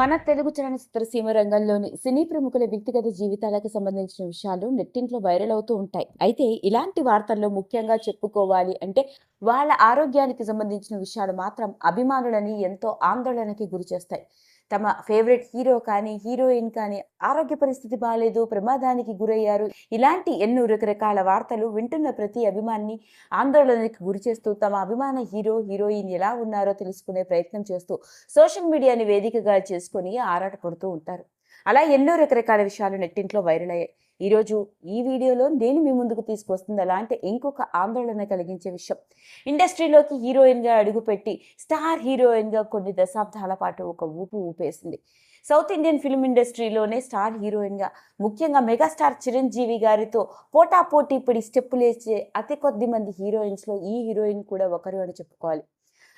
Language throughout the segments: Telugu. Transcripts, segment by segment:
మన తెలుగు చలనచిత్ర సీమ రంగంలోని సినీ ప్రముఖుల వ్యక్తిగత జీవితాలకు సంబంధించిన విషయాలు నెట్టింట్లో వైరల్ అవుతూ ఉంటాయి. అయితే ఇలాంటి వార్తల్లో ముఖ్యంగా చెప్పుకోవాలి అంటే వాళ్ళ ఆరోగ్యానికి సంబంధించిన విషయాలు మాత్రం అభిమానులని ఎంతో ఆందోళనకి గురి చేస్తాయి తమ ఫేవరెట్ హీరో కానీ హీరోయిన్ కానీ ఆరోగ్య పరిస్థితి బాగాలేదు ప్రమాదానికి గురయ్యారు. ఇలాంటి ఎన్నో రకరకాల వార్తలు వింటున్న ప్రతి అభిమాన్ని ఆందోళనకి గురి చేస్తూ తమ అభిమాన హీరో హీరోయిన్ ఎలా ఉన్నారో తెలుసుకునే ప్రయత్నం చేస్తూ సోషల్ మీడియాని వేదికగా చేసుకొని ఆరాటపడుతూ ఉంటారు. అలా ఎన్నో రకరకాల విషయాలు నెట్టింట్లో వైరల్ అయ్యాయి. ఈరోజు ఈ వీడియోలో నేను మీ ముందుకు తీసుకొస్తుంది అలా అంటే ఇంకొక ఆందోళన కలిగించే విషయం. ఇండస్ట్రీలోకి హీరోయిన్గా అడుగుపెట్టి స్టార్ హీరోయిన్గా కొన్ని దశాబ్దాల పాటు ఒక ఊపు ఊపేసింది. సౌత్ ఇండియన్ ఫిల్మ్ ఇండస్ట్రీలోనే స్టార్ హీరోయిన్గా ముఖ్యంగా మెగాస్టార్ చిరంజీవి గారితో పోటా పోటీ స్టెప్పులు స్టెప్పులేసే అతి కొద్ది మంది హీరోయిన్స్లో ఈ హీరోయిన్ కూడా ఒకరు అని చెప్పుకోవాలి.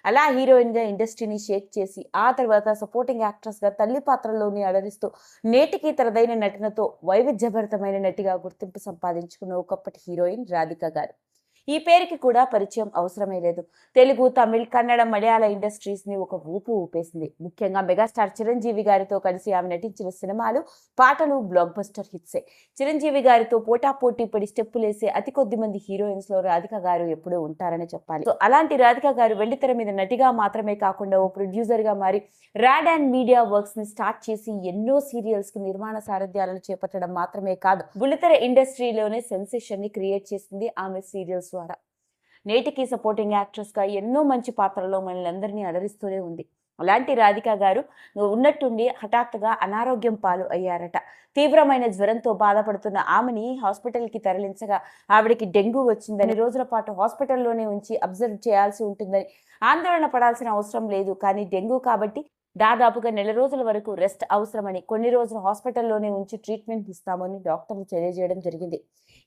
అలా హీరోయిన్గా ఇండస్ట్రీని షేక్ చేసి ఆ తర్వాత సపోర్టింగ్ యాక్ట్రెస్గా తల్లి పాత్రలోని అలరిస్తూ నేటికి తనదైన నటనతో వైవిధ్యభరితమైన నటిగా గుర్తింపు సంపాదించుకున్న ఒకప్పటి హీరోయిన్ రాధిక గారు. ఈ పేరుకి కూడా పరిచయం అవసరమే లేదు. తెలుగు తమిళ్ కన్నడ మలయాళ ఇండస్ట్రీస్ని ఒక ఊపు ఊపేసింది. ముఖ్యంగా మెగాస్టార్ చిరంజీవి గారితో కలిసి ఆమె నటించిన సినిమాలు పాటలు బ్లాక్ బస్టర్ హిట్సే. చిరంజీవి గారితో పోటా పోటీ పడి స్టెప్పులేసే అతి కొద్ది మంది హీరోయిన్స్లో రాధిక గారు ఎప్పుడూ ఉంటారని చెప్పాలి. సో అలాంటి రాధిక గారు వెండితెర మీద నటిగా మాత్రమే కాకుండా ఓ ప్రొడ్యూసర్గా మారి రాడ్ అండ్ మీడియా వర్క్స్ని స్టార్ట్ చేసి ఎన్నో సీరియల్స్కి నిర్మాణ సారథ్యాలను చేపట్టడం మాత్రమే కాదు బుల్లితెర ఇండస్ట్రీలోనే సెన్సేషన్ని క్రియేట్ చేసింది ఆమె సీరియల్స్ ద్వారా. నేటికి సపోర్టింగ్ యాక్ట్రెస్గా ఎన్నో మంచి పాత్రల్లో మనల్ని అందరినీ అలరిస్తూనే ఉంది. అలాంటి రాధిక గారు ఉన్నట్టుండి హఠాత్తుగా అనారోగ్యం పాలు అయ్యారట. తీవ్రమైన జ్వరంతో బాధపడుతున్న ఆమెని హాస్పిటల్కి తరలించగా ఆవిడకి డెంగ్యూ వచ్చిందని రోజుల పాటు హాస్పిటల్లోనే ఉంచి అబ్జర్వ్ చేయాల్సి ఉంటుందని ఆందోళన పడాల్సిన అవసరం లేదు. కానీ డెంగ్యూ కాబట్టి దాదాపుగా నెల రోజుల వరకు రెస్ట్ అవసరమని కొన్ని రోజులు హాస్పిటల్లోనే ఉంచి ట్రీట్మెంట్ ఇస్తామని డాక్టర్లు తెలియజేయడం జరిగింది.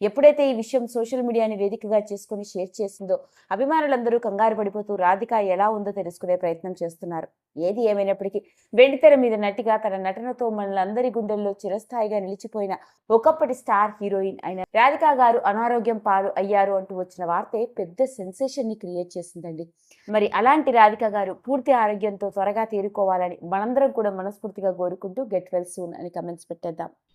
ఎప్పుడైతే ఈ విషయం సోషల్ మీడియాని వేదికగా చేసుకుని షేర్ చేసిందో అభిమానులందరూ కంగారు పడిపోతూ రాధిక ఎలా ఉందో తెలుసుకునే ప్రయత్నం చేస్తున్నారు. ఏది ఏమైనప్పటికీ వెండితెర మీద నటిగా తన నటనతో మనలందరి గుండెల్లో చిరస్థాయిగా నిలిచిపోయిన ఒకప్పటి స్టార్ హీరోయిన్ అయిన రాధిక గారు అనారోగ్యం పాలు అయ్యారు అంటూ వచ్చిన వార్తే పెద్ద సెన్సేషన్ని క్రియేట్ చేసిందండి. మరి అలాంటి రాధిక గారు పూర్తి ఆరోగ్యంతో త్వరగా తేరుకోవాలని మనందరం కూడా మనస్ఫూర్తిగా కోరుకుంటూ గెట్ వెల్ సూన్ అని కమెంట్స్ పెట్టేద్దాం.